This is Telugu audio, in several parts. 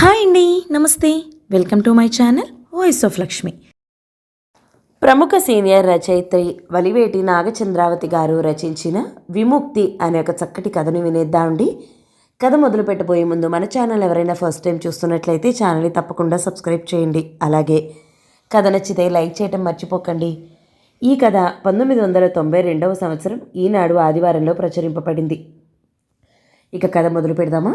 హాయ్ అండి నమస్తే. Welcome to my channel voice of Lakshmi. ప్రముఖ సీనియర్ రచయిత్రి వలివేటి నాగచంద్రావతి గారు రచించిన విముక్తి అనే ఒక చక్కటి కథను వినేద్దామండి కథ మొదలు పెట్టబోయే ముందు మన ఛానల్ ఎవరైనా ఫస్ట్ టైం చూస్తున్నట్లయితే ఛానల్ని తప్పకుండా సబ్స్క్రైబ్ చేయండి. అలాగే కథ నచ్చితే లైక్ చేయటం మర్చిపోకండి. ఈ కథ పంతొమ్మిది వందల తొంభై రెండవ సంవత్సరం ఈనాడు ఆదివారంలో ప్రచురింపబడింది. ఇక కథ మొదలు పెడదామా?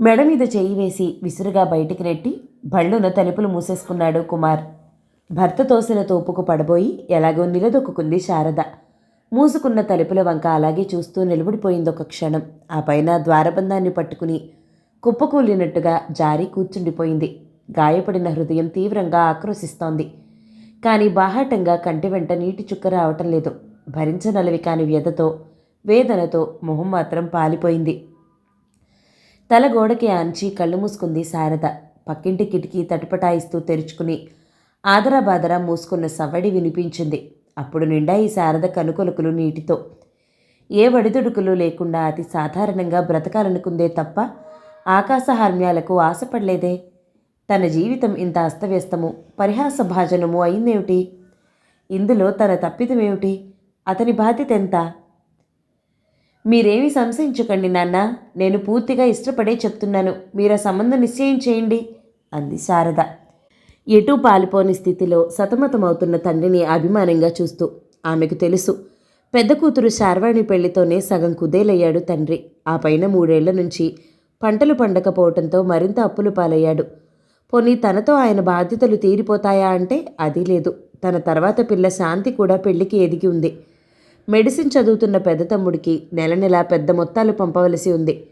మెడ మీద చేయి వేసి విసురుగా బయటికి నెట్టి బళ్ళున తలుపులు మూసేసుకున్నాడు కుమార్. భర్త తోసిన తోపుకు పడబోయి ఎలాగో నిలదొక్కుంది శారద. మూసుకున్న తలుపుల వంక అలాగే చూస్తూ నిలబడిపోయింది ఒక క్షణం. ఆ పైన ద్వారబంధాన్ని పట్టుకుని కుప్పకూలినట్టుగా జారి కూర్చుండిపోయింది. గాయపడిన హృదయం తీవ్రంగా ఆక్రోశిస్తోంది. కానీ బాహాటంగా కంటి వెంట నీటి చుక్క రావటం లేదు. భరించనలవి కాని వ్యధతో వేదనతో మొహం మాత్రం పాలిపోయింది. తల గోడకి ఆంచి కళ్ళు మూసుకుంది శారద. పక్కింటి కిటికీ తటపటాయిస్తూ తెరుచుకుని ఆదరాబాదరా మూసుకున్న సవ్వడి వినిపించింది. అప్పుడు నిండా ఈ శారద కనుకొలుకులు నీటితో. ఏ వడిదుడుకులు లేకుండా అతి సాధారణంగా బ్రతకాలనుకుందే తప్ప ఆకాశహార్మ్యాలకు ఆశపడలేదే? తన జీవితం ఇంత అస్తవ్యస్తము పరిహాస భాజనము అయిందేమిటి? ఇందులో తన తప్పిదమేమిటి? అతని బాధ్యత ఎంత? మీరేమీ సంశయించకండి నాన్న. నేను పూర్తిగా ఇష్టపడే చెప్తున్నాను. మీరు ఆ సంబంధం నిశ్చయం చేయండి అంది శారద. ఎటూ పాలిపోని స్థితిలో సతమతమవుతున్న తండ్రిని అభిమానంగా చూస్తూ ఆమెకు తెలుసు పెద్ద కూతురు శార్వాణి పెళ్ళితోనే సగం కుదేలయ్యాడు తండ్రి. ఆ పైన మూడేళ్ళ నుంచి పంటలు పండకపోవటంతో మరింత అప్పులు పాలయ్యాడు. పోనీ తనతో ఆయన బాధ్యతలు తీరిపోతాయా అంటే అది లేదు. తన తర్వాత పిల్ల శాంతి కూడా పెళ్ళికి ఎదిగి ఉంది. మెడిసిన్ చదువుతున్న పెద్ద తమ్ముడికి నెల నెల పెద్ద మొత్తాలు పంపవలసి ఉంది.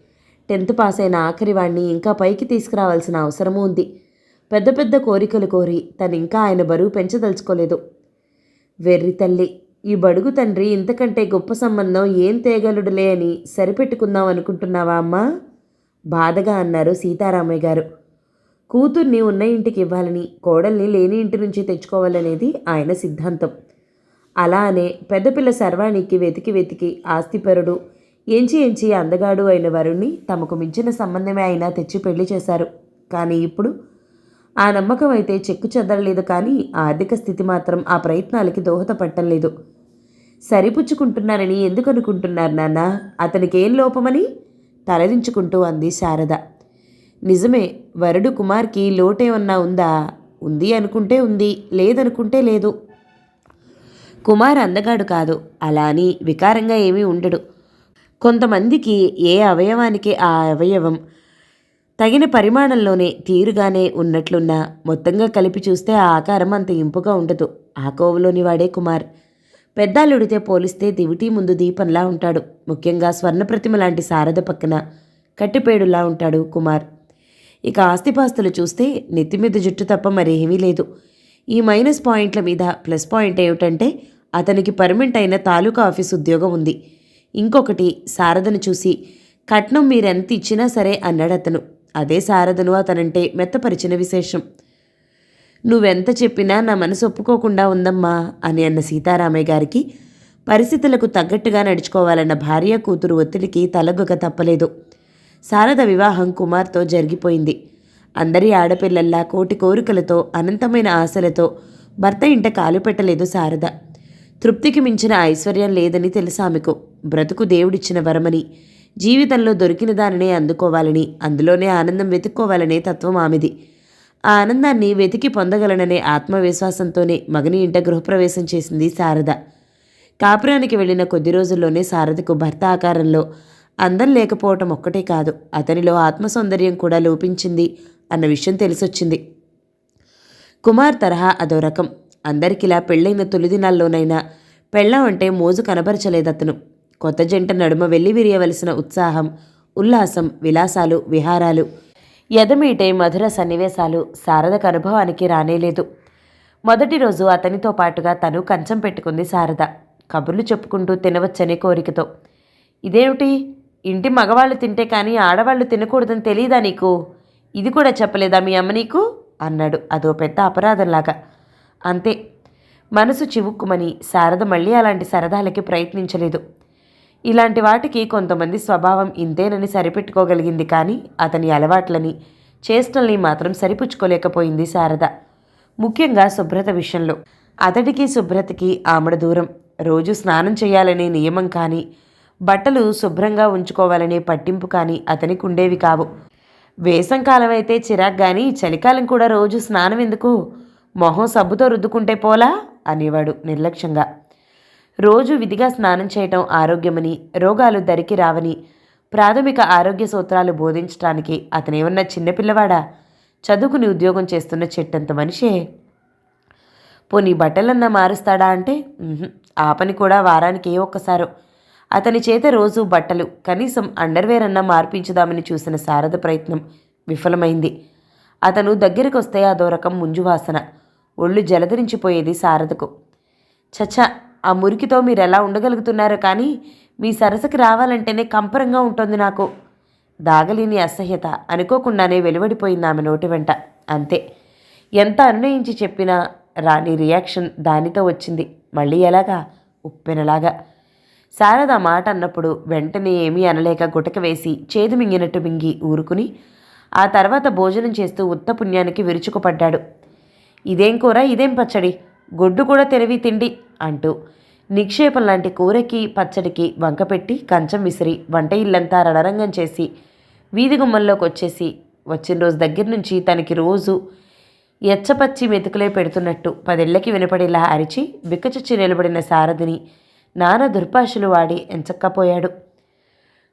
టెన్త్ పాస్ అయిన ఆఖరి వాణ్ణి ఇంకా పైకి తీసుకురావాల్సిన అవసరమూ ఉంది. పెద్ద పెద్ద కోరికలు కోరి తను ఇంకా ఆయన బరువు పెంచదలుచుకోలేదు. వెర్రి తల్లి ఈ బడుగు తండ్రి ఇంతకంటే గొప్ప సంబంధం ఏం తేగలుడులే అని సరిపెట్టుకుందాం అనుకుంటున్నావా అమ్మా? బాధగా అన్నారు సీతారామయ్య గారు. కూతుర్ని ఉన్న ఇంటికి ఇవ్వాలని కోడల్ని లేని ఇంటి నుంచి తెచ్చుకోవాలనేది ఆయన సిద్ధాంతం. అలానే పెద్దపిల్ల శర్వాణికి వెతికి వెతికి ఆస్తిపరుడు ఎంచి ఎంచి అందగాడు అయిన వరుణ్ణి తమకు మించిన సంబంధమే అయినా తెచ్చి పెళ్ళి చేశారు. కానీ ఇప్పుడు ఆ నమ్మకం అయితే చెక్కు చెదరలేదు కానీ ఆర్థిక స్థితి మాత్రం ఆ ప్రయత్నాలకి దోహదపడటం లేదు. సరిపుచ్చుకుంటున్నారని ఎందుకు అనుకుంటున్నారు నాన్న? అతనికి ఏం లోపమని? తలదించుకుంటూ అంది శారద. నిజమే వరుడు కుమార్కి లోటేమన్నా ఉందా? ఉంది అనుకుంటే ఉంది లేదనుకుంటే లేదు. కుమార్ అందగాడు కాదు. అలా అని వికారంగా ఏమీ ఉండడు. కొంతమందికి ఏ అవయవానికి ఆ అవయవం తగిన పరిమాణంలోనే తీరుగానే ఉన్నట్లున్నా మొత్తంగా కలిపి చూస్తే ఆ ఆకారం అంత ఇంపుగా ఉండదు. ఆ కోవలోని వాడే కుమార్. పెద్దాలుడితే పోలిస్తే దివిటి ముందు దీపంలా ఉంటాడు. ముఖ్యంగా స్వర్ణప్రతిమ లాంటి శారద పక్కన కట్టిపేడులా ఉంటాడు కుమార్. ఇక ఆస్తిపాస్తులు చూస్తే నెత్తిమీద జుట్టు తప్ప మరేమీ లేదు. ఈ మైనస్ పాయింట్ల మీద ప్లస్ పాయింట్ ఏమిటంటే అతనికి పర్మనెంట్ అయిన తాలూకా ఆఫీస్ ఉద్యోగం ఉంది. ఇంకొకటి శారదను చూసి కట్నం మీరెంత ఇచ్చినా సరే అన్నాడు అతను. అదే శారదను అతనంటే మెత్తపరిచిన విశేషం. నువ్వెంత చెప్పినా నా మనసు ఒప్పుకోకుండా ఉందమ్మా అని అన్న సీతారామయ్య గారికి పరిస్థితులకు తగ్గట్టుగా నడుచుకోవాలన్న భార్య కూతురు ఒత్తిడికి తలగొక తప్పలేదు. శారద వివాహం కుమార్తో జరిగిపోయింది. అందరి ఆడపిల్లల్లా కోటి కోరికలతో అనంతమైన ఆశలతో భర్త ఇంట కాలు పెట్టలేదు శారద. తృప్తికి మించిన ఐశ్వర్యం లేదని తెలుసు ఆమెకు. బ్రతుకు దేవుడిచ్చిన వరమని జీవితంలో దొరికిన దానినే అందుకోవాలని అందులోనే ఆనందం వెతుక్కోవాలనే తత్వం ఆమెది. ఆ ఆనందాన్ని వెతికి పొందగలననే ఆత్మవిశ్వాసంతోనే మగని ఇంట గృహప్రవేశం చేసింది శారద. కాపురానికి వెళ్ళిన కొద్ది రోజుల్లోనే శారదకు భర్త ఆకారంలో అందం లేకపోవటం ఒక్కటే కాదు అతనిలో ఆత్మ సౌందర్యం కూడా లోపించింది అన్న విషయం తెలిసొచ్చింది. కుమార్ తరహా అదో రకం. అందరికిలా పెళ్ళైన తొలి దినాల్లోనైనా. పెళ్ళం అంటే మోజు కనబరచలేదతను. కొత్త జంట నడుమ వెళ్ళి విరియవలసిన ఉత్సాహం ఉల్లాసం విలాసాలు విహారాలు. ఎదమీటే మధుర సన్నివేశాలు శారదకు అనుభవానికి రానేలేదు. మొదటి రోజు అతనితో పాటుగా తను కంచం పెట్టుకుంది శారద. కబుర్లు చెప్పుకుంటూ తినవచ్చనే కోరికతో. ఇదేమిటి? ఇంటి మగవాళ్ళు తింటే కానీ ఆడవాళ్ళు తినకూడదని తెలియదా నీకు? ఇది కూడా చెప్పలేదా మీ అమ్మ నీకు? అన్నాడు. అదో పెద్ద అపరాధంలాగా. అంతే. మనసు చివుక్కుమని శారద మళ్ళీ అలాంటి సరదాలకి ప్రయత్నించలేదు. ఇలాంటి వాటికి కొంతమంది స్వభావం ఇంతేనని సరిపెట్టుకోగలిగింది కానీ అతని అలవాట్లని చేష్టల్ని మాత్రం సరిపుచ్చుకోలేకపోయింది శారద. ముఖ్యంగా శుభ్రత విషయంలో. అతడికి శుభ్రతకి ఆమడ దూరం. రోజు స్నానం చేయాలనే నియమం కానీ బట్టలు శుభ్రంగా ఉంచుకోవాలనే పట్టింపు కానీ అతనికి ఉండేవి కావు. వేసంకాలం అయితే చిరాక్ కానీ చలికాలం కూడా రోజు స్నానం ఎందుకు? మొహం సబ్బుతో రుద్దుకుంటే పోలా? అనేవాడు నిర్లక్ష్యంగా. రోజు విధిగా స్నానం చేయటం ఆరోగ్యమని రోగాలు దరికి రావని ప్రాథమిక ఆరోగ్య సూత్రాలు బోధించటానికి అతనేమన్నా చిన్నపిల్లవాడా చదువుకుని ఉద్యోగం చేస్తున్న చెట్టంత మనిషే. పోనీ బట్టలన్నా మారుస్తాడా అంటే? ఆ పని కూడా వారానికి ఏ ఒక్కసారో. అతని చేత రోజు బట్టలు కనీసం అండర్వేర్ అన్నా మార్పించుదామని చూసిన శారద ప్రయత్నం విఫలమైంది. అతను దగ్గరికి వస్తే అదో రకం ముంజువాసన వాసన. ఒళ్ళు జలధరించిపోయేది శారదకు చచ్చ ఆ మురికితో మీరు ఎలా ఉండగలుగుతున్నారో కానీ మీ సరసకి రావాలంటేనే కంపరంగా ఉంటుంది నాకు. దాగలేని అసహ్యత అనుకోకుండానే వెలువడిపోయింది ఆమె నోటి వెంట. అంతే. ఎంత అనునయించి చెప్పినా రాని రియాక్షన్ దానితో వచ్చింది. మళ్ళీ ఎలాగా? ఉప్పెనలాగా. శారద మాట అన్నప్పుడు వెంటనే ఏమీ అనలేక గుటక వేసి చేదు మింగినట్టు మింగి ఊరుకుని ఆ తర్వాత భోజనం చేస్తూ ఉత్త పుణ్యానికి విరుచుకుపడ్డాడు. ఇదేం కూర ఇదేం పచ్చడి? గొడ్డు కూడా తెరవి తిండి అంటూ నిక్షేపం లాంటి కూరకి పచ్చడికి వంకపెట్టి కంచం విసిరి వంట ఇల్లంతా రణరంగం చేసి వీధి గుమ్మంలోకి వచ్చేసి వచ్చిన రోజు దగ్గర నుంచి తనకి రోజు ఎచ్చపచ్చి మెతుకులే పెడుతున్నట్టు పదేళ్ళకి వినపడేలా అరిచి బిక్కచుచ్చి నిలబడిన సారథిని నానా దుర్భాషలు వాడి ఎంచక్కపోయాడు.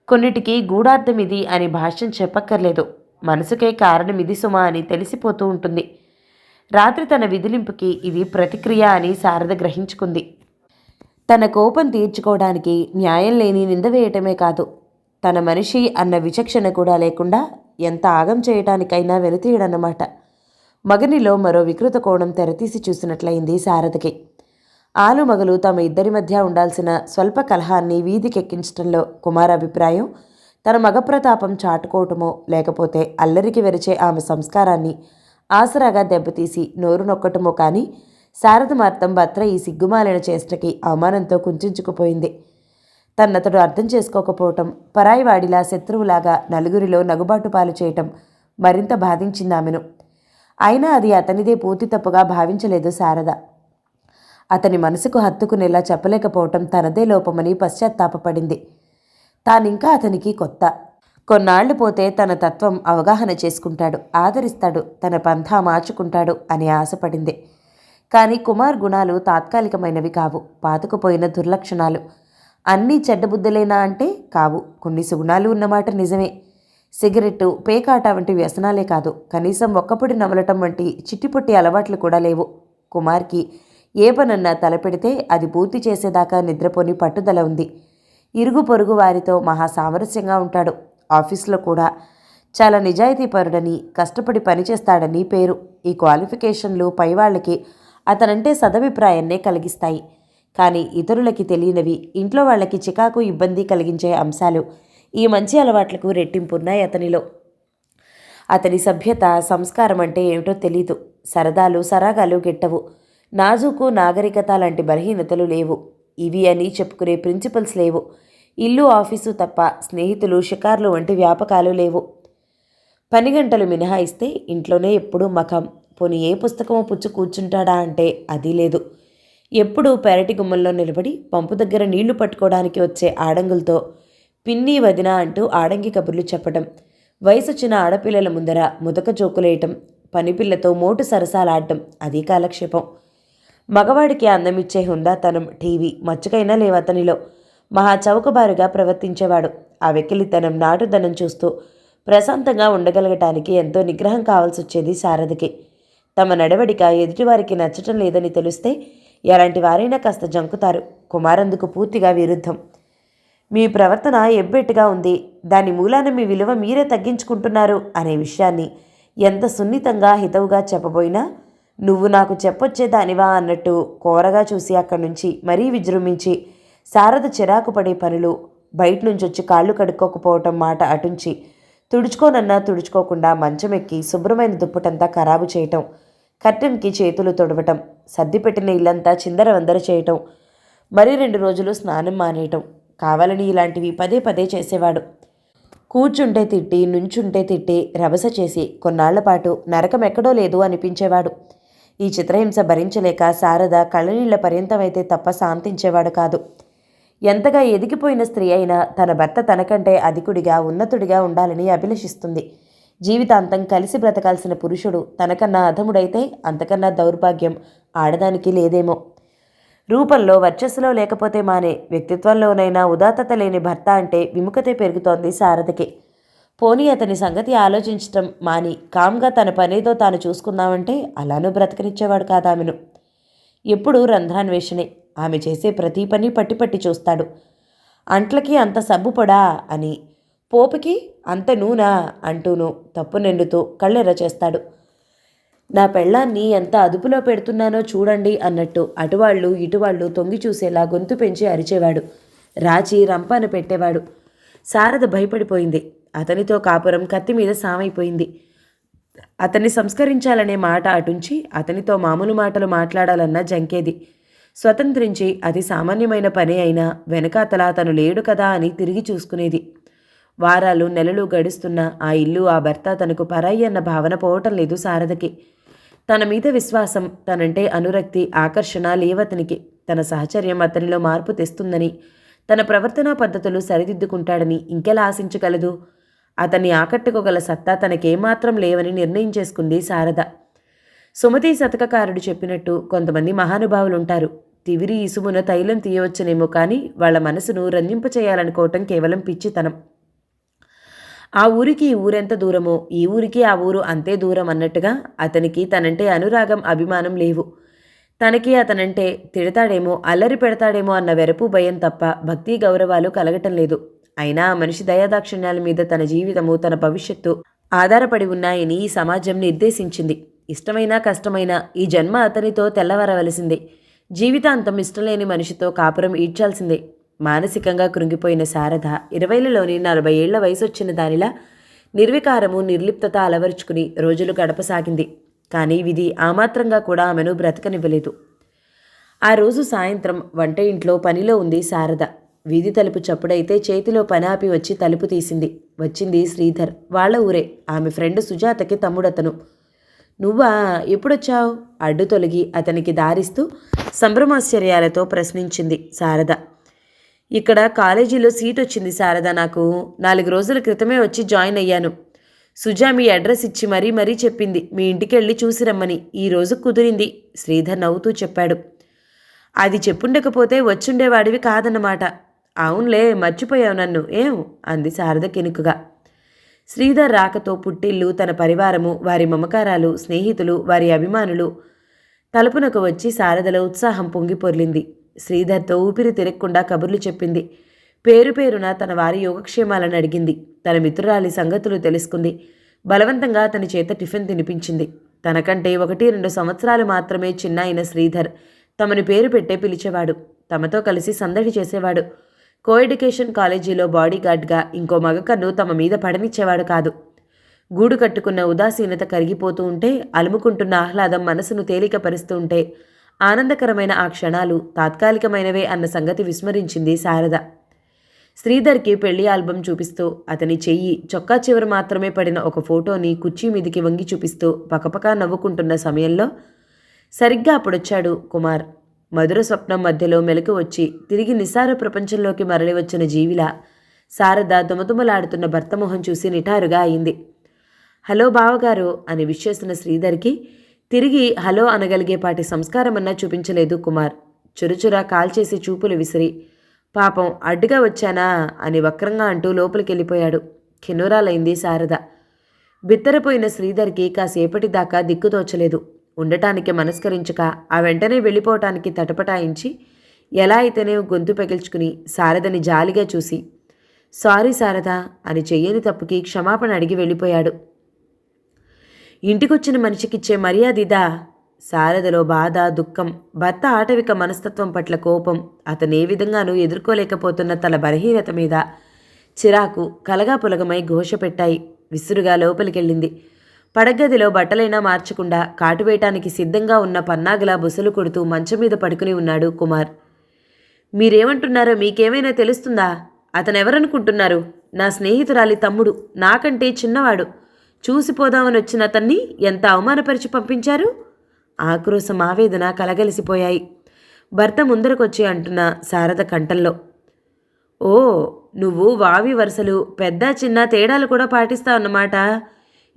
కొన్నిటికి గూఢార్థం ఇది అని భాష్యం చెప్పక్కర్లేదు. మనసుకే కారణం ఇది సుమా అని తెలిసిపోతూ ఉంటుంది. రాత్రి తన విదిలింపుకి ఇది ప్రతిక్రియ అని శారద గ్రహించుకుంది. తన కోపం తీర్చుకోవడానికి న్యాయం లేని నింద వేయటమే కాదు తన మనిషి అన్న విచక్షణ కూడా లేకుండా ఎంత ఆగం చేయటానికైనా వెనుతీయడన్నమాట మగనిలో మరో వికృత కోణం తెరతీసి చూసినట్లయింది శారదకి. ఆలు మగలు తమ ఇద్దరి మధ్య ఉండాల్సిన స్వల్ప కలహాన్ని వీధికెక్కించడంలో కుమార్ అభిప్రాయం తన మగ ప్రతాపం చాటుకోవటమో లేకపోతే అల్లరికి వెరిచే ఆమె సంస్కారాన్ని ఆసరాగా దెబ్బతీసి నోరు నొక్కటమో కానీ శారద మాత్రం ఈ సిగ్గుమాలిన చేష్టకి అవమానంతో కుంచుకుపోయింది. తన్నతడు అర్థం చేసుకోకపోవటం పరాయివాడిలా శత్రువులాగా నలుగురిలో నగుబాటు పాలు చేయటం మరింత బాధించింది ఆమెను అయినా అది అతనిదే పూర్తి తప్పుగా భావించలేదు శారద. అతని మనసుకు హత్తుకునేలా చెప్పలేకపోవటం తనదే లోపమని పశ్చాత్తాపపడింది. తానింకా అతనికి కొత్త కొన్నాళ్ళు పోతే తన తత్వం అవగాహన చేసుకుంటాడు ఆదరిస్తాడు తన పంథా మార్చుకుంటాడు అని ఆశపడింది. కానీ కుమార్ గుణాలు తాత్కాలికమైనవి కావు పాతుకుపోయిన దుర్లక్షణాలు. అన్నీ చెడ్డబుద్ధులేనా అంటే కావు కొన్ని సుగుణాలు ఉన్నమాట నిజమే. సిగరెట్టు పేకాట వంటి వ్యసనాలే కాదు కనీసం ఒక్కపొడి నమలటం వంటి చిట్టిపొట్టి అలవాట్లు కూడా లేవు. కుమార్కి ఏ పనన్నా తలపెడితే అది పూర్తి చేసేదాకా నిద్రపోని పట్టుదల ఉంది. ఇరుగు పొరుగు వారితో మహా సామరస్యంగా ఉంటాడు. ఆఫీస్లో కూడా. చాలా నిజాయితీపరుడని కష్టపడి పనిచేస్తాడని పేరు. ఈ క్వాలిఫికేషన్లు పైవాళ్ళకి అతనంటే సదభిప్రాయాన్నే కలిగిస్తాయి. కానీ ఇతరులకి తెలియనివి ఇంట్లో వాళ్ళకి చికాకు ఇబ్బంది కలిగించే అంశాలు ఈ మంచి అలవాట్లకు రెట్టింపున్నాయి అతనిలో. అతని సభ్యత సంస్కారం అంటే ఏమిటో తెలీదు. సరదాలు సరాగాలు గెట్టవు. నాజూకు నాగరికత లాంటి బలహీనతలు లేవు. ఇవి అని చెప్పుకునే ప్రిన్సిపల్స్ లేవు. ఇల్లు ఆఫీసు తప్ప స్నేహితులు షికార్లు వంటి వ్యాపకాలు లేవు. పని గంటలు మినహాయిస్తే ఇంట్లోనే ఎప్పుడూ మఖం. పోనీ ఏ పుస్తకమో పుచ్చు కూర్చుంటాడా అంటే అది లేదు. ఎప్పుడూ పెరటి గుమ్మంలో నిలబడి పంపు దగ్గర నీళ్ళు పట్టుకోవడానికి వచ్చే ఆడంగులతో పిన్ని వదిన అంటూ ఆడంగి కబుర్లు చెప్పడం వయసొచ్చిన ఆడపిల్లల ముందర ముదక జోకులేయటం పనిపిల్లతో మోటు సరసాలాడటం అది కాలక్షేపం. మగవాడికి అందమిచ్చే హుందాతనం టీవీ మచ్చుకైనా లేవతనిలో. మహా చౌకబారుగా ప్రవర్తించేవాడు. ఆ వెకిలితనం నాటుదనం చూస్తూ ప్రశాంతంగా ఉండగలగటానికి ఎంతో నిగ్రహం కావాల్సి వచ్చేది శారదకి. తమ నడవడిక ఎదుటివారికి నచ్చటం లేదని తెలిస్తే ఎలాంటి వారైనా కాస్త జంకుతారు. కుమారందుకు పూర్తిగా విరుద్ధం. మీ ప్రవర్తన ఎబ్బెట్టుగా ఉంది. దాని మూలాన మీ విలువ మీరే తగ్గించుకుంటున్నారు అనే విషయాన్ని ఎంత సున్నితంగా హితవుగా చెప్పబోయినా నువ్వు నాకు చెప్పొచ్చేదానివా అన్నట్టు కోరగా చూసి అక్కడి నుంచి మరీ విజృంభించి శారద చిరాకు పడే పనులు బయట నుంచి వచ్చి కాళ్ళు కడుక్కోకపోవటం మాట అటుంచి తుడుచుకోనన్నా తుడుచుకోకుండా మంచం ఎక్కి శుభ్రమైన దుప్పటంతా ఖరాబు చేయటం కర్టెన్కి చేతులు తొడవటం సర్దిపెట్టిన ఇల్లంతా చిందరవందర చేయటం మరీ రెండు రోజులు స్నానం మానేయటం కావాలని ఇలాంటివి పదే పదే చేసేవాడు. కూర్చుంటే తిట్టి నుంచుంటే తిట్టి రభస చేసి కొన్నాళ్ళపాటు నరకం ఎక్కడో లేదు అనిపించేవాడు. ఈ చిత్రహింస భరించలేక శారద కళ్ళనీళ్ళ పర్యంతమైతే తప్ప శాంతించేవాడు కాదు. ఎంతగా ఎదిగిపోయిన స్త్రీ అయినా తన భర్త తనకంటే అధికుడిగా ఉన్నతుడిగా ఉండాలని అభిలషిస్తుంది. జీవితాంతం కలిసి బ్రతకాల్సిన పురుషుడు తనకన్నా అధముడైతే అంతకన్నా దౌర్భాగ్యం ఆడదానికి లేదేమో. రూపంలో వర్చస్సులో లేకపోతే మానే వ్యక్తిత్వంలోనైనా ఉదాత్తత లేని భర్త అంటే విముఖతే పెరుగుతోంది సారథకి. పోనీ అతని సంగతి ఆలోచించటం మాని కామ్గా తన పనేదో తాను చూసుకుందామంటే అలానూ బ్రతకనిచ్చేవాడు కాదామెను. ఎప్పుడూ రంధ్రాన్వేషణే. ఆమె చేసే ప్రతి పని పట్టి పట్టి చూస్తాడు. అంట్లకి అంత సబ్బు పొడా అని. పోపుకి అంత నూనా అంటూను తప్పు నిండుతూ కళ్ళెర్ర చేస్తాడు. నా పెళ్ళాన్ని ఎంత అదుపులో పెడుతున్నానో చూడండి అన్నట్టు అటువాళ్ళు ఇటువాళ్ళు తొంగి చూసేలా గొంతు పెంచి అరిచేవాడు. రాచి రంపాన పెట్టేవాడు. శారద భయపడిపోయింది. అతనితో కాపురం కత్తి మీద సామైపోయింది. అతన్ని సంస్కరించాలనే మాట అటుంచి అతనితో మామూలు మాటలు మాట్లాడాలన్న జంకేది. స్వతంత్రించి అది సామాన్యమైన పని అయినా వెనకాతల తను లేడు కదా అని తిరిగి చూసుకునేది. వారాలు నెలలు గడుస్తున్న ఆ ఇల్లు ఆ భర్త తనకు పరాయి అన్న భావన పోవటం లేదు శారదకి. తన మీద విశ్వాసం తనంటే అనురక్తి ఆకర్షణ లేవతనికి. తన సహచర్యం అతనిలో మార్పు తెస్తుందని తన ప్రవర్తనా పద్ధతులు సరిదిద్దుకుంటాడని ఇంకెలా ఆశించగలదు? అతన్ని ఆకట్టుకోగల సత్తా తనకేమాత్రం లేవని నిర్ణయించేసుకుంది శారద. సుమతి శతకకారుడు చెప్పినట్టు కొంతమంది మహానుభావులుంటారు. తివిరి ఇసుమున తైలం తీయవచ్చునేమో కానీ వాళ్ళ మనసును రంజింపచేయాలనుకోవటం కేవలం పిచ్చితనం. ఆ ఊరికి ఈ ఊరెంత దూరమో? ఈ ఊరికి ఆ ఊరు అంతే దూరం అన్నట్టుగా అతనికి తనంటే అనురాగం అభిమానం లేవు. తనకి అతనంటే తిడతాడేమో అల్లరి పెడతాడేమో అన్న వెరపు భయం తప్ప భక్తి గౌరవాలు కలగటం లేదు. అయినా ఆ మనిషి దయాదాక్షిణ్యాల మీద తన జీవితము తన భవిష్యత్తు ఆధారపడి ఉన్నాయని ఈ సమాజం నిర్దేశించింది. ఇష్టమైనా కష్టమైనా ఈ జన్మ అతనితో తెల్లవరవలసిందే. జీవితాంతం ఇష్టలేని మనిషితో కాపురం ఈడ్చాల్సిందే. మానసికంగా కృంగిపోయిన శారద ఇరవైలలోని నలభై ఏళ్ళ వయసు వచ్చిన దానిలా నిర్వికారము నిర్లిప్తత అలవరుచుకుని రోజులు గడపసాగింది. కానీ విధి ఆమాత్రంగా కూడా ఆమెను బ్రతకనివ్వలేదు. ఆ రోజు సాయంత్రం వంట ఇంట్లో పనిలో ఉంది శారద. వీధి తలుపు చప్పుడైతే చేతిలో పనాపి వచ్చి తలుపు తీసింది. వచ్చింది శ్రీధర్. వాళ్ళ ఊరే. ఆమె ఫ్రెండ్ సుజాతకి తమ్ముడతను. నువ్వా? ఎప్పుడొచ్చావు? అడ్డు తొలగి అతనికి దారిస్తూ సంభ్రమాశ్చర్యాలతో ప్రశ్నించింది శారద. ఇక్కడ కాలేజీలో సీట్ వచ్చింది శారద నాకు. నాలుగు రోజుల క్రితమే వచ్చి జాయిన్ అయ్యాను. సుజా మీ అడ్రస్ ఇచ్చి మరీ మరీ చెప్పింది. మీ ఇంటికి వెళ్ళి చూసి రమ్మని ఈ రోజు కుదిరింది. శ్రీధర్ నవ్వుతూ చెప్పాడు. అది చెప్పుండకపోతే వచ్చుండేవాడివి కాదన్నమాట. అవునులే మర్చిపోయావు నన్ను. ఏం? అంది శారద కెనుకుగా. శ్రీధర్ రాకతో పుట్టిల్లు తన పరివారము వారి మమకారాలు స్నేహితులు వారి అభిమానులు. తలుపునకు వచ్చి శారదలో ఉత్సాహం పొంగిపొర్లింది శ్రీధర్తో ఊపిరి తిరగకుండా కబుర్లు చెప్పింది. పేరు పేరున తన వారి యోగక్షేమాలను అడిగింది. తన మిత్రురాలి సంగతులు తెలుసుకుంది. బలవంతంగా అతని చేత టిఫిన్ తినిపించింది. తనకంటే ఒకటి రెండు సంవత్సరాలు మాత్రమే చిన్న అయిన శ్రీధర్ తమని పేరు పెట్టే పిలిచేవాడు. తమతో కలిసి సందడి చేసేవాడు. కో ఎడ్యుకేషన్ కాలేజీలో బాడీగార్డ్గా ఇంకో మగకన్ను తమ మీద పడనిచ్చేవాడు కాదు. గూడు కట్టుకున్న ఉదాసీనత కరిగిపోతూ ఉంటే అలుముకుంటున్న ఆహ్లాదం మనసును తేలికపరుస్తూ ఉంటే ఆనందకరమైన ఆ క్షణాలు తాత్కాలికమైనవే అన్న సంగతి విస్మరించింది శారద. శ్రీధర్కి పెళ్ళి ఆల్బం చూపిస్తూ అతని చెయ్యి చొక్కా చివర మాత్రమే పడిన ఒక ఫోటోని కుర్చీ మీదికి వంగి చూపిస్తూ పకపకా నవ్వుకుంటున్న సమయంలో సరిగ్గా అప్పుడొచ్చాడు కుమార్. మధుర స్వప్నం మధ్యలో మెలకు వచ్చి తిరిగి నిసార ప్రపంచంలోకి మరలి వచ్చిన జీవిలా. శారద దుమదుమలాడుతున్న భర్త మొహం చూసి నిటారుగా అయింది. హలో బావగారు అని విష్ శ్రీధర్కి తిరిగి హలో అనగలిగేపాటి సంస్కారమన్నా చూపించలేదు కుమార్. చురుచురా కాల్చేసి చూపులు విసిరి పాపం అడ్డుగా వచ్చానా అని వక్రంగా అంటూ లోపలికెళ్ళిపోయాడు. కిన్నూరాలైంది శారద. బిత్తరపోయిన శ్రీధర్కి కాసేపటి దాకా దిక్కుతోచలేదు. ఉండటానికి మనస్కరించక ఆ వెంటనే వెళ్ళిపోవటానికి తటపటాయించి ఎలా అయితేనే గొంతు పెగిల్చుకుని శారదని జాలిగా చూసి సారీ శారద అని చెయ్యని తప్పుకి క్షమాపణ అడిగి వెళ్ళిపోయాడు. ఇంటికొచ్చిన మనిషికిచ్చే మర్యాద ఇదా? శారదలో బాధ దుఃఖం భర్త ఆటవిక మనస్తత్వం పట్ల కోపం అతను ఏ విధంగానూ ఎదుర్కోలేకపోతున్న తన బలహీనత మీద చిరాకు కలగా పులగమై ఘోష పెట్టాయి విసురుగా లోపలికెళ్ళింది. పడగదిలో బట్టలైనా మార్చకుండా కాటువేయటానికి సిద్ధంగా ఉన్న పన్నాగలా బుసలు కొడుతూ మంచం మీద పడుకుని ఉన్నాడు కుమార్. మీరేమంటున్నారో మీకేమైనా తెలుస్తుందా? అతనెవరనుకుంటున్నారు? నా స్నేహితురాలి తమ్ముడు నాకంటే చిన్నవాడు. చూసిపోదామని వచ్చిన అతన్ని ఎంత అవమానపరిచి పంపించారు? ఆక్రోశం ఆవేదన కలగలిసిపోయాయి. భర్త ముందరకొచ్చి అంటున్న శారద కంఠంలో ఓ నువ్వు వావి వరుసలు పెద్ద చిన్న తేడాలు కూడా పాటిస్తావన్నమాట.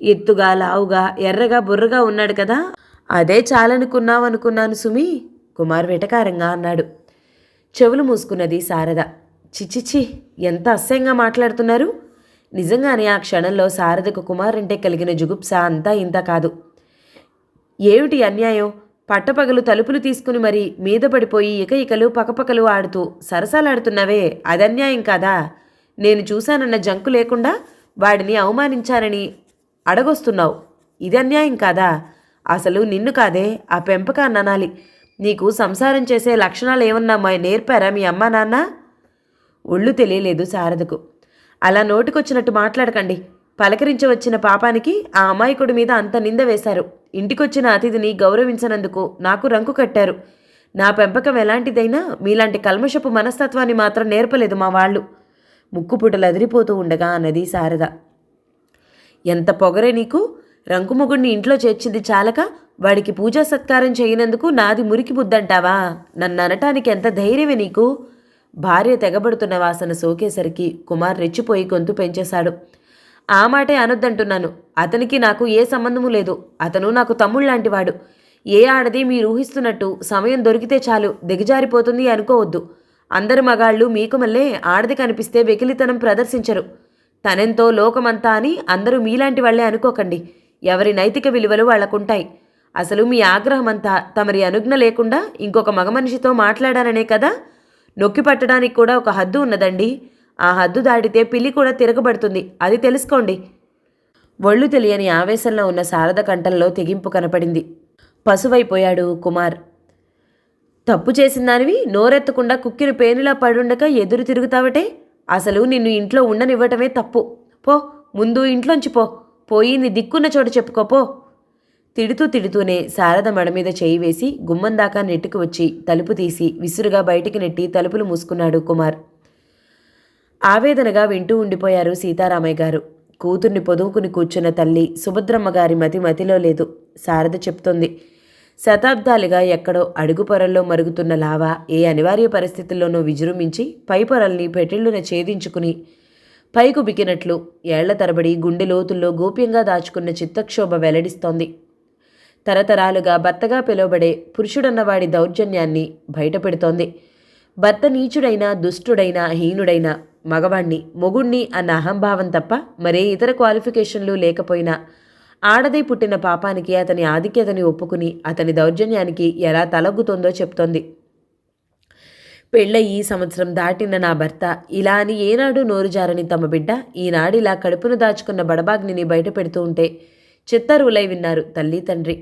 ఎత్తుగా లావుగా ఎర్రగా బుర్రగా ఉన్నాడు కదా? అదే చాలనుకున్నావనుకున్నాను సుమి కుమార్ వెటకారంగా అన్నాడు. చెవులు మూసుకున్నది శారద. చిచ్చిచి ఎంత అసహ్యంగా మాట్లాడుతున్నారు? నిజంగానే ఆ క్షణంలో శారదకు కుమార్ అంటే కలిగిన జుగుప్స అంతా ఇంత కాదు. ఏమిటి అన్యాయం? పట్టపగలు తలుపులు తీసుకుని మరి మీద పడిపోయి ఇక ఇకలు పకపకలు ఆడుతూ సరసాలాడుతున్నవే అది అన్యాయం కాదా? నేను చూశానన్న జంకు లేకుండా వాడిని అవమానించానని అడగొస్తున్నావు. ఇది అన్యాయం కాదా? అసలు నిన్ను కాదే ఆ పెంపకాన్ని అనాలి నీకు సంసారం చేసే లక్షణాలు ఏమన్నా మా- నేర్పారా మీ అమ్మా నాన్న? ఒళ్ళు తెలియలేదు శారదకు. అలా నోటికొచ్చినట్టు మాట్లాడకండి. పలకరించవచ్చిన పాపానికి ఆ అమాయకుడి మీద అంత నింద వేశారు. ఇంటికొచ్చిన అతిథిని గౌరవించనందుకు నాకు రంకు కట్టారు. నా పెంపకం ఎలాంటిదైనా మీలాంటి కల్మషపు మనస్తత్వాన్ని మాత్రం నేర్పలేదు మా వాళ్ళు. ముక్కుపుటలు అదిరిపోతూ ఉండగా అన్నది శారద. ఎంత పొగరే నీకు? రంకుమొగుడిని ఇంట్లో చేర్చింది చాలక వాడికి పూజా సత్కారం చేయనందుకు నాది మురికి బుద్దంటావా నన్ను అనటానికి ఎంత ధైర్యమే నీకు? భార్య తెగబడుతున్న వాసన సోకేసరికి కుమార్ రెచ్చిపోయి గొంతు పెంచేశాడు. ఆ మాటే అనొద్దంటున్నాను. అతనికి నాకు ఏ సంబంధము లేదు. అతను నాకు తమ్ముళ్ళలాంటివాడు ఏ ఆడది మీరు ఊహిస్తున్నట్టు సమయం దొరికితే చాలు దిగజారిపోతుంది అనుకోవద్దు. అందరు మగాళ్ళు మీకు మళ్ళీ ఆడది కనిపిస్తే వెకిలితనం ప్రదర్శించరు. తనెంతో లోకమంతా అని అందరూ మీలాంటి వాళ్ళే అనుకోకండి. ఎవరి నైతిక విలువలు వాళ్ళకుంటాయి అసలు మీ ఆగ్రహమంతా తమరి అనుజ్ఞ లేకుండా ఇంకొక మగ మనిషితో మాట్లాడాననే కదా? నొక్కి పట్టడానికి కూడా ఒక హద్దు ఉన్నదండి. ఆ హద్దు దాటితే పిల్లి కూడా తిరగబడుతుంది. అది తెలుసుకోండి. ఒళ్ళు తెలియని ఆవేశంలో ఉన్న శారద కంఠంలో తెగింపు కనపడింది. పశువైపోయాడు కుమార్. తప్పు చేసిన దానివి నోరెత్తకుండా కుక్కిన పేనులా పడుండక ఎదురు తిరుగుతావటే? అసలు నిన్ను ఇంట్లో ఉండనివ్వటమే తప్పు. పో ముందు ఇంట్లోంచి పో. పోయి నీ దిక్కున్న చోట చెప్పుకోపో తిడుతూ తిడుతూనే శారద మడ మీద చేయి వేసి గుమ్మం దాకా నెట్టుకు వచ్చి తలుపు తీసి విసురుగా బయటికి నెట్టి తలుపులు మూసుకున్నాడు కుమార్. ఆవేదనగా వింటూ ఉండిపోయారు సీతారామయ్య గారు. కూతుర్ని పొదువుకుని కూర్చున్న తల్లి సుభద్రమ్మ గారి మతి మతిలో లేదు. శారద చెప్తోంది శతాబ్దాలుగా ఎక్కడో అడుగు పొరల్లో మరుగుతున్న లావా ఏ అనివార్య పరిస్థితుల్లోనూ విజృంభించి పై పొరల్ని పెటిళ్ళున ఛేదించుకుని పైకు బికినట్లు ఏళ్ళ తరబడి గుండె లోతుల్లో గోప్యంగా దాచుకున్న చిత్తక్షోభ వెల్లడిస్తోంది. తరతరాలుగా భర్తగా పిలువబడే పురుషుడన్నవాడి దౌర్జన్యాన్ని బయటపెడుతోంది. భర్త నీచుడైనా దుష్టుడైనా హీనుడైనా మగవాణ్ణి మొగుణ్ణి అన్న అహంభావం తప్ప మరే ఇతర క్వాలిఫికేషన్లు లేకపోయినా ఆడదై పుట్టిన పాపానికి అతని ఆధిక్యతని ఒప్పుకుని అతని దౌర్జన్యానికి ఎలా తలగ్గుతుందో చెప్తోంది. పెళ్ళయి సంవత్సరం దాటిన నా భర్త ఇలా అని ఏనాడు నోరు జారని తమ బిడ్డ ఈనాడు ఇలా కడుపును దాచుకున్న బడబాగ్నిని బయట పెడుతూ ఉంటే చిత్తరువులై విన్నారు తల్లి తండ్రి.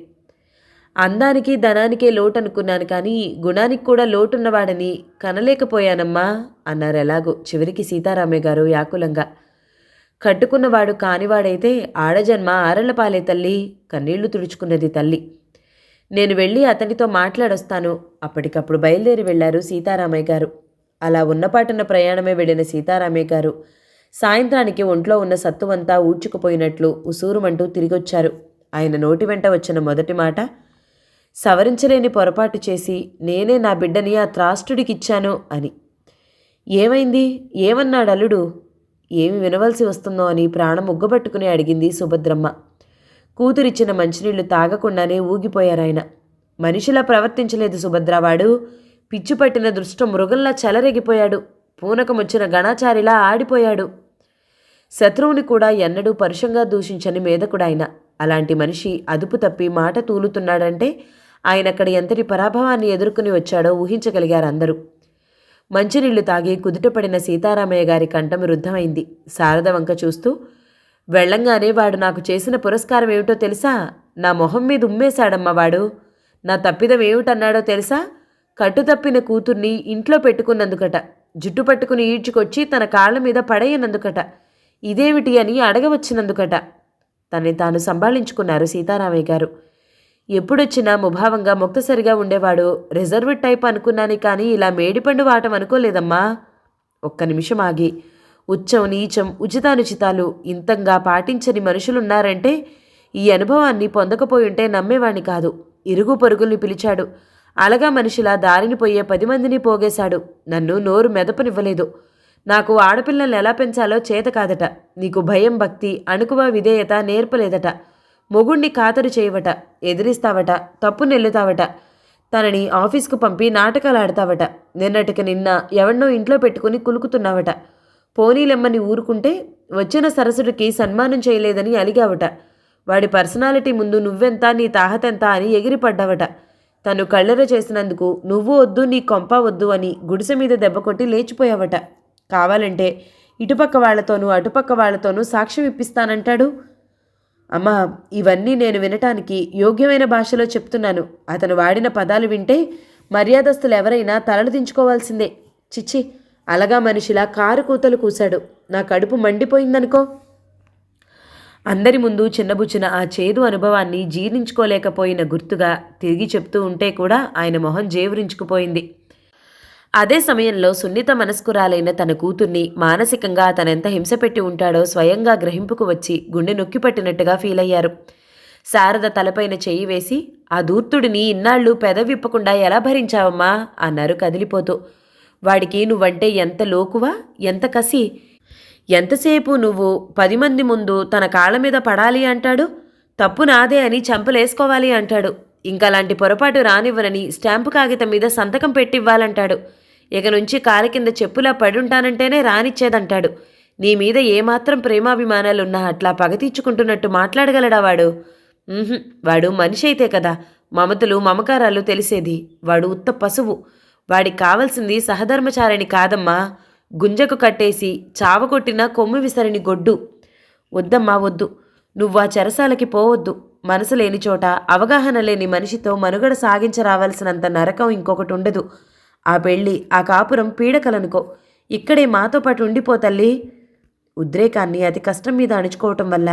అందానికి ధనానికే లోటు అనుకున్నాను కానీ గుణానికి కూడా లోటున్నవాడని కనలేకపోయానమ్మా అన్నారు ఎలాగో చివరికి సీతారామయ్య గారు యాకులంగా కట్టుకున్నవాడు కానివాడైతే ఆడజన్మ ఆరళ్ళపాలే తల్లి కన్నీళ్ళు తుడుచుకున్నది తల్లి. నేను వెళ్ళి అతనితో మాట్లాడొస్తాను. అప్పటికప్పుడు బయలుదేరి వెళ్ళారు సీతారామయ్య గారు. అలా ఉన్నపాటున ప్రయాణమే వెళ్ళిన సీతారామయ్య గారు సాయంత్రానికి ఒంట్లో ఉన్న సత్తువంతా ఊడ్చుకుపోయినట్లు ఉసూరుమంటూ తిరిగొచ్చారు. ఆయన నోటి వెంట వచ్చిన మొదటి మాట సవరించలేని పొరపాటు చేసి నేనే నా బిడ్డని ఆ త్రాష్టుడికిచ్చాను అని. ఏమైంది? ఏమన్నాడు అల్లుడు? ఏమి వినవలసి వస్తుందో అని ప్రాణం ఉగ్గబట్టుకుని అడిగింది సుభద్రమ్మ. కూతురిచ్చిన మంచినీళ్ళు తాగకుండానే ఊగిపోయారాయన. మనిషిలా ప్రవర్తించలేదు సుభద్రవాడు పిచ్చు పట్టిన దృష్టం మృగంలా చెలరెగిపోయాడు. పూనకమొచ్చిన గణాచారిలా ఆడిపోయాడు. శత్రువుని కూడా ఎన్నడూ పరుషంగా దూషించని మేధకుడాయన. అలాంటి మనిషి అదుపు తప్పి మాట తూలుతున్నాడంటే ఆయన అక్కడ ఎంతటి పరాభవాన్ని ఎదుర్కొని వచ్చాడో ఊహించగలిగారు అందరూ మంచినీళ్ళు తాగి కుదుటపడిన సీతారామయ్య గారి కంఠం రుద్ధమైంది. శారద వంక చూస్తూ వెళ్ళంగానే వాడు నాకు చేసిన పురస్కారం ఏమిటో తెలుసా? నా మొహం మీద ఉమ్మేశాడమ్మా వాడు. నా తప్పిదం ఏమిటన్నాడో తెలుసా? కట్టుతప్పిన కూతుర్ని ఇంట్లో పెట్టుకున్నందుకట. జుట్టు పట్టుకుని ఈడ్చుకొచ్చి తన కాళ్ళ మీద పడేయనందుకట. ఇదేమిటి అని అడగవచ్చినందుకట. తనని తాను సంభాళించుకున్నారు సీతారామయ్య గారు. ఎప్పుడొచ్చినా ముభావంగా ముక్తసరిగా ఉండేవాడు. రిజర్వ్డ్ టైప్ అనుకున్నాను కానీ ఇలా మేడిపండు వాటం అనుకోలేదమ్మా. ఒక్క నిమిషం ఆగి. ఉచ్చం నీచం ఉచితానుచితాలు ఇంతంగా పాటించని మనుషులున్నారంటే ఈ అనుభవాన్ని పొందకపోయుంటే నమ్మేవాణ్ణి కాదు. ఇరుగు పొరుగుల్ని పిలిచాడు. అలగా మనిషిలా దారిని పోయే పది మందిని పోగేశాడు. నన్ను నోరు మెదపనివ్వలేదు. నాకు ఆడపిల్లల్ని ఎలా పెంచాలో చేత కాదట. నీకు భయం భక్తి అణుకువ విధేయత నేర్పలేదట. మొగుణ్ణి ఖాతరు చేయవట ఎదిరిస్తావట తప్పు నెల్లుతావట తనని ఆఫీస్కు పంపి నాటకాలు ఆడతావట నిన్నటికి నిన్న ఎవన్నో ఇంట్లో పెట్టుకుని కులుకుతున్నావట. పోనీలెమ్మని ఊరుకుంటే వచ్చిన సరసుడికి సన్మానం చేయలేదని అలిగావట. వాడి పర్సనాలిటీ ముందు నువ్వెంత నీ తాహతెంత అని ఎగిరిపడ్డావట. తను కళ్ళెర చేసినందుకు నువ్వు వద్దు నీ కొంప వద్దు అని గుడిసె మీద దెబ్బ కొట్టి లేచిపోయావట. కావాలంటే ఇటుపక్క వాళ్ళతోనూ అటుపక్క వాళ్ళతోనూ సాక్ష్యం ఇప్పిస్తానంటాడు? అమ్మా ఇవన్నీ నేను వినటానికి యోగ్యమైన భాషలో చెప్తున్నాను. అతను వాడిన పదాలు వింటే మర్యాదస్తులు ఎవరైనా తలలు దించుకోవాల్సిందే. చిచ్చి అలగా మనిషిలా కారు కూతలు కూశాడు. నా కడుపు మండిపోయిందనుకో. అందరి ముందు చిన్నబుచ్చిన ఆ చేదు అనుభవాన్ని జీర్ణించుకోలేకపోయిన గుర్తుగా తిరిగి చెప్తూ ఉంటే కూడా ఆయన మొహం జేవురించుకుపోయింది. అదే సమయంలో సున్నిత మనస్కురాలైన తన కూతుర్ని మానసికంగా తనెంత హింస పెట్టి ఉంటాడో స్వయంగా గ్రహింపుకు వచ్చి గుండె నొక్కిపట్టినట్టుగా ఫీల్ అయ్యారు. శారద తలపైన చెయ్యి వేసి ఆ దూర్తుడిని ఇన్నాళ్ళు పెదవిప్పకుండా ఎలా భరించావమ్మా? అన్నారు కదిలిపోతూ. వాడికి నువ్వంటే ఎంత లోకువా? ఎంత కసి? ఎంతసేపు నువ్వు పది మంది ముందు తన కాళ్ళ మీద పడాలి అంటాడు? తప్పు నాదే అని చంపలేసుకోవాలి అంటాడు. ఇంకా అలాంటి పొరపాటు రానివ్వనని స్టాంపు కాగితం మీద సంతకం పెట్టివ్వాలంటాడు. ఇక నుంచి కాలి కింద చెప్పులా పడుంటానంటేనే రానిచ్చేదంటాడు. నీ మీద ఏమాత్రం ప్రేమాభిమానాలున్నా అట్లా పగ తీర్చుకుంటున్నట్టు మాట్లాడగలడా వాడు? వాడు మనిషి అయితే కదా. మమతలు మమకారాలు తెలిసేది. వాడు ఉత్త పశువు. వాడికి కావలసింది సహధర్మచారిణి కాదమ్మా. గుంజకు కట్టేసి చావకొట్టిన కొమ్ము విసరిని గొడ్డు. వద్దమ్మా వద్దు. నువ్వా చెరసాలకి పోవద్దు. మనసు లేని చోట అవగాహన లేని మనిషితో మనుగడ సాగించరావాల్సినంత నరకం ఇంకొకటి ఉండదు. ఆ పెళ్ళి ఆ కాపురం పీడకలనుకో. ఇక్కడే మాతో పాటు ఉండిపో తల్లి. ఉద్రేకాన్ని అతి కష్టం మీద అణుచుకోవటం వల్ల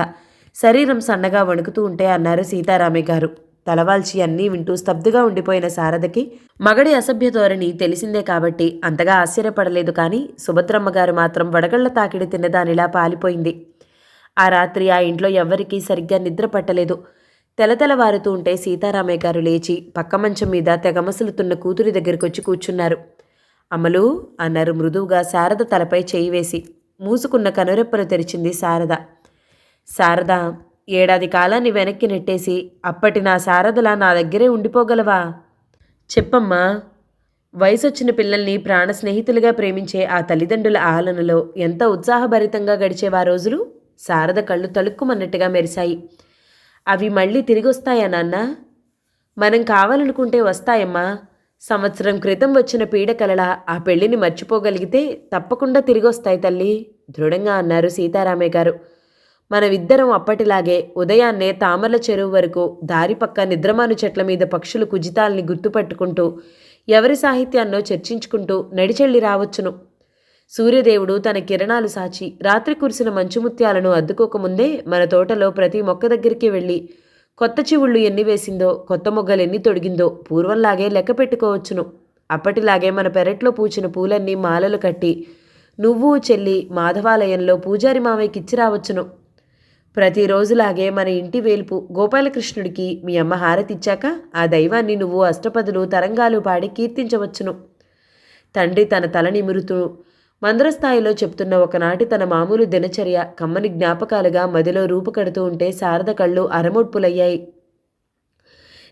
శరీరం సన్నగా వణుకుతూ ఉంటే అన్నారు సీతారామయ్య గారు. తలవాల్చి అన్నీ వింటూ స్తబ్దుగా ఉండిపోయిన శారదకి మగడి అసభ్య ధోరణి తెలిసిందే కాబట్టి అంతగా ఆశ్చర్యపడలేదు కానీ సుభద్రమ్మ గారు మాత్రం వడగళ్ళ తాకిడి తిన్నదానిలా పాలిపోయింది. ఆ రాత్రి ఆ ఇంట్లో ఎవ్వరికీ సరిగ్గా నిద్ర పట్టలేదు. తెలతెలవారుతూ ఉంటే సీతారామయ్య గారు లేచి పక్క మంచం మీద తెగమసులుతున్న కూతురి దగ్గరికి వచ్చి కూర్చున్నారు. అమలు అన్నారు మృదువుగా శారద తలపై చేయి వేసి. మూసుకున్న కనురెప్పను తెరిచింది శారద. శారద ఏడాది కాలాన్ని వెనక్కి నెట్టేసి అప్పటి నా శారదలా నా దగ్గరే ఉండిపోగలవా? చెప్పమ్మా. వయసొచ్చిన పిల్లల్ని ప్రాణ స్నేహితులుగా ప్రేమించే ఆ తల్లిదండ్రుల ఆలనలో ఎంత ఉత్సాహభరితంగా గడిచేవా రోజులు? శారద కళ్ళు తలుక్కుమన్నట్టుగా మెరిశాయి. అవి మళ్ళీ తిరిగొస్తాయా నాన్న? మనం కావాలనుకుంటే వస్తాయమ్మా. సంవత్సరం క్రితం వచ్చిన పీడకలలా ఆ పెళ్ళిని మర్చిపోగలిగితే తప్పకుండా తిరిగొస్తాయి తల్లి దృఢంగా అన్నారు సీతారామయ్య గారు. మనమిద్దరం అప్పటిలాగే ఉదయాన్నే తామర చెరువు వరకు దారి పక్క నిద్రమాను చెట్ల మీద పక్షులు కుజితాల్ని గుర్తుపట్టుకుంటూ ఎవరి సాహిత్యాన్నో చర్చించుకుంటూ నడిచెళ్ళి రావచ్చును. సూర్యదేవుడు తన కిరణాలు సాచి రాత్రి కురిసిన మంచుముత్యాలను అద్దుకోకముందే మన తోటలో ప్రతి మొక్క దగ్గరికి వెళ్ళి కొత్త చివుళ్ళు ఎన్ని వేసిందో కొత్త మొగ్గలు ఎన్ని తొడిగిందో పూర్వంలాగే లెక్క పెట్టుకోవచ్చును. అప్పటిలాగే మన పెరట్లో పూచిన పూలన్నీ మాలలు కట్టి నువ్వు చెల్లి మాధవాలయంలో పూజారి మామయ్యకి ఇచ్చి రావచ్చును ప్రతిరోజులాగే మన ఇంటి వేల్పు గోపాలకృష్ణుడికి మీ అమ్మ హారతిచ్చాక ఆ దైవాన్ని నువ్వు అష్టపదులు తరంగాలు పాడి కీర్తించవచ్చును. తండ్రి తన తల నిమురుతూ మందరస్థాయిలో చెప్తున్న ఒకనాటి తన మామూలు దినచర్య కమ్మని జ్ఞాపకాలుగా మదిలో రూపుకడుతూ ఉంటే శారద కళ్ళు అరమొడ్పులయ్యాయి.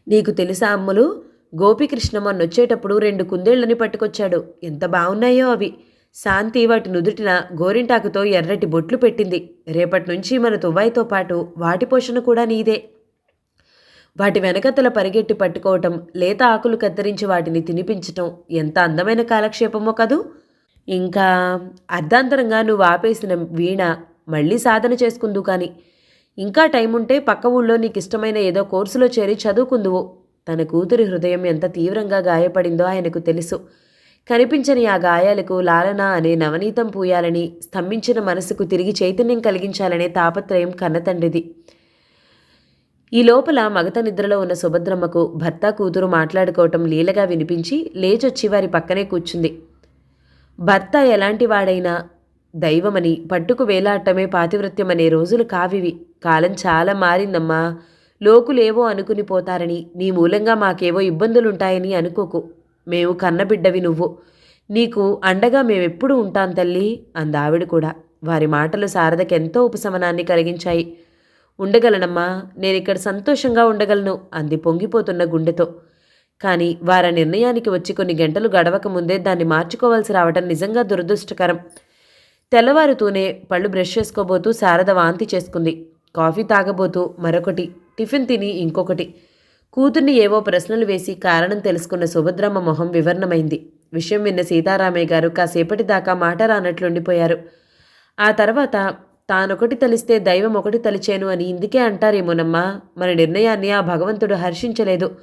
నీకు తెలుసా అమ్మలు? గోపీకృష్ణమ్మ వచ్చేటప్పుడు రెండు కుందేళ్ళని పట్టుకొచ్చాడు. ఎంత బాగున్నాయో అవి. శాంతి వాటి నుదుటిన గోరింటాకుతో ఎర్రటి బొట్లు పెట్టింది. రేపటి నుంచి మన తువ్వాయితో పాటు వాటి పోషణ కూడా నీదే. వాటి వెనకతల పరిగెట్టి పట్టుకోవటం లేత ఆకులు కత్తిరించి వాటిని తినిపించటం ఎంత అందమైన కాలక్షేపమో కదూ! ఇంకా అర్ధాంతరంగా నువ్వు ఆపేసిన వీణ మళ్ళీ సాధన చేసుకుందు కానీ. ఇంకా టైం ఉంటే పక్క ఊళ్ళో నీకు ఇష్టమైన ఏదో కోర్సులో చేరి చదువుకుందువు. తన కూతురి హృదయం ఎంత తీవ్రంగా గాయపడిందో ఆయనకు తెలుసు. కనిపించని ఆ గాయాలకు లాలన అనే నవనీతం పూయాలని స్తంభించిన మనసుకు తిరిగి చైతన్యం కలిగించాలనే తాపత్రయం కన్నతండ్రిది. ఈ లోపల మగత నిద్రలో ఉన్న సుభద్రమ్మకు భర్త కూతురు మాట్లాడుకోవటం లీలగా వినిపించి లేచొచ్చి వారి పక్కనే కూర్చుంది. భర్త ఎలాంటి వాడైనా దైవమని పట్టుకు వేలాడటమే పాతివృత్యమనే రోజులు కావివి. కాలం చాలా మారిందమ్మా. లోకులేవో అనుకుని పోతారని నీ మూలంగా మాకేవో ఇబ్బందులుంటాయని అనుకోకు. మేము కన్నబిడ్డవి నువ్వు. నీకు అండగా మేమెప్పుడు ఉంటాం తల్లి అందావిడ కూడా. వారి మాటలు శారదకెంతో ఉపశమనాన్ని కలిగించాయి. ఉండగలనమ్మా. నేనిక్కడ సంతోషంగా ఉండగలను అంది పొంగిపోతున్న గుండెతో. కానీ వారి నిర్ణయానికి వచ్చి కొన్ని గంటలు గడవక ముందే దాన్ని మార్చుకోవాల్సి రావటం నిజంగా దురదృష్టకరం. తెల్లవారుతూనే పళ్ళు బ్రష్ చేసుకోబోతూ శారద వాంతి చేసుకుంది. కాఫీ తాగబోతూ మరొకటి టిఫిన్ తిని ఇంకొకటి. కూతుర్ని ఏవో ప్రశ్నలు వేసి కారణం తెలుసుకున్న సుభద్రమ్మ మొహం వివరణమైంది. విషయం విన్న సీతారామయ్య గారు కాసేపటి దాకా మాట రానట్లుండిపోయారు. ఆ తర్వాత తానొకటి తలిస్తే దైవం ఒకటి తలిచేను అని ఇందుకే అంటారేమోనమ్మా? మన నిర్ణయాన్ని ఆ భగవంతుడు హర్షించలేదు.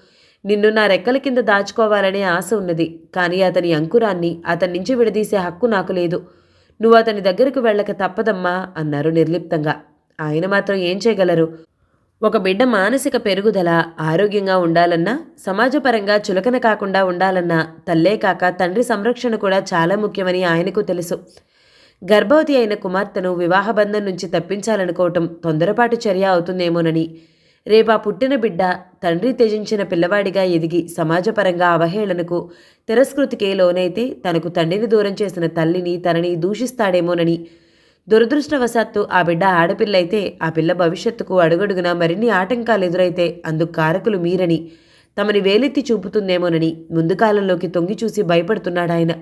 నిన్ను నా రెక్కల కింద దాచుకోవాలనే ఆశ ఉన్నది కానీ అతని అంకురాన్ని అతని నుంచి విడదీసే హక్కు నాకు లేదు. నువ్వు అతని దగ్గరకు వెళ్ళక తప్పదమ్మా అన్నారు నిర్లిప్తంగా. ఆయన మాత్రం ఏం చేయగలరు? ఒక బిడ్డ మానసిక పెరుగుదల ఆరోగ్యంగా ఉండాలన్నా సమాజపరంగా చులకన కాకుండా ఉండాలన్నా తల్లే కాక తండ్రి సంరక్షణ కూడా చాలా ముఖ్యమని ఆయనకు తెలుసు. గర్భవతి అయిన కుమార్తెను వివాహబంధం నుంచి తప్పించాలనుకోవటం తొందరపాటు చర్య అవుతుందేమోనని రేపా పుట్టిన బిడ్డ తండ్రి త్యజించిన పిల్లవాడిగా ఎదిగి సమాజపరంగా అవహేళనకు తిరస్కృతికే లోనైతే తనకు తండ్రిని దూరం చేసిన తల్లిని తనని దూషిస్తాడేమోనని దురదృష్టవశాత్తు ఆ బిడ్డ ఆడపిల్లైతే ఆ పిల్ల భవిష్యత్తుకు అడుగడుగునా మరిన్ని ఆటంకాలు ఎదురైతే అందుకు కారకులు మీరని తమని వేలెత్తి చూపుతుందేమోనని ముందు కాలంలోకి తొంగి చూసి భయపడుతున్నాడాయన.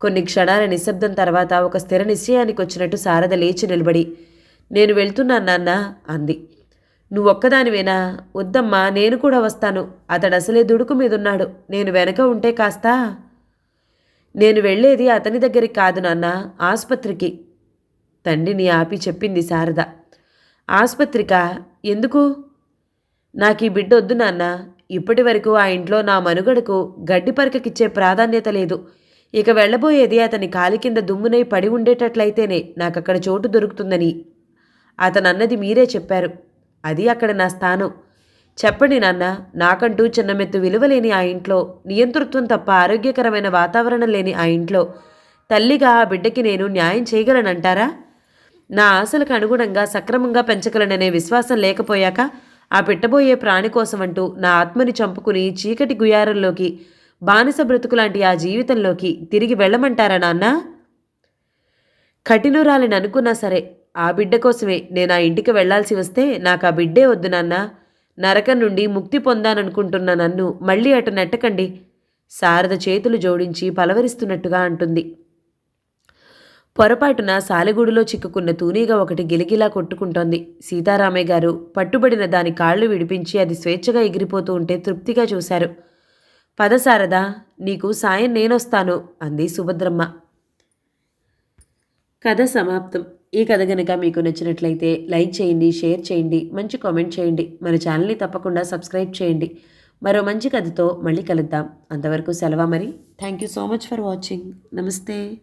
కొన్ని క్షణాల నిశ్శబ్దం తర్వాత ఒక స్థిర నిశ్చయానికి వచ్చినట్టు శారద లేచి నిలబడి నేను వెళ్తున్నాను నాన్న అంది. నువ్వొక్కదానివేనా? వద్దమ్మా నేను కూడా వస్తాను. అతడు అసలే దుడుకు మీదున్నాడు. నేను వెనక ఉంటే కాస్తా? నేను వెళ్ళేది అతని దగ్గరికి కాదు నాన్న ఆసుపత్రికి. తండ్రిని ఆపి చెప్పింది శారద. ఆసుపత్రిక? ఎందుకు? నాకు ఈ బిడ్డ వద్దు నాన్న. ఇప్పటి వరకు ఆ ఇంట్లో నా మనుగడకు గడ్డి పరకకిచ్చే ప్రాధాన్యత లేదు. ఇక వెళ్ళబోయేది అతని కాలి కింద దుమ్మునై పడి ఉండేటట్లయితేనే నాకక్కడ చోటు దొరుకుతుందని. అతనన్నది మీరే చెప్పారు. అది అక్కడ నా స్థానం. చెప్పండి నాన్న నాకంటూ చిన్నమెత్తు విలువలేని ఆ ఇంట్లో నియంతృత్వం తప్ప ఆరోగ్యకరమైన వాతావరణం లేని ఆ ఇంట్లో తల్లిగా ఆ బిడ్డకి నేను న్యాయం చేయగలనంటారా? నా ఆశలకు అనుగుణంగా సక్రమంగా పెంచగలననే విశ్వాసం లేకపోయాక ఆ పెట్టబోయే ప్రాణి కోసమంటూ నా ఆత్మని చంపుకుని చీకటి గుయారంలోకి బానిస బ్రతుకులాంటి ఆ జీవితంలోకి తిరిగి వెళ్ళమంటారా నాన్న? కఠినురాలిని అనుకున్నా సరే ఆ బిడ్డ కోసమే నేను ఆ ఇంటికి వెళ్ళాల్సి వస్తే నాకు ఆ బిడ్డే వద్దు నాన్న. నరకం నుండి ముక్తి పొందాననుకుంటున్న నన్ను మళ్ళీ అటు నెట్టకండి. శారద చేతులు జోడించి పలవరిస్తున్నట్టుగా అంటుంది. పొరపాటున సాలెగూడులో చిక్కుకున్న తూనీగా ఒకటి గిలిగిలా కొట్టుకుంటోంది. సీతారామయ్య గారు పట్టుబడిన దాని కాళ్ళు విడిపించి అది స్వేచ్ఛగా ఎగిరిపోతూ ఉంటే తృప్తిగా చూశారు. పద శారద నీకు సాయం నేనొస్తాను అంది సుభద్రమ్మ. కథ సమాప్తం. ఈ కథ గనక మీకు నచ్చినట్లయితే లైక్ చేయండి షేర్ చేయండి మంచి కామెంట్ చేయండి. మన ఛానల్ని తప్పకుండా సబ్స్క్రైబ్ చేయండి. మరో మంచి కథతో మళ్ళీ కలుద్దాం. అంతవరకు సెలవు మరి? Thank you so much for watching నమస్తే.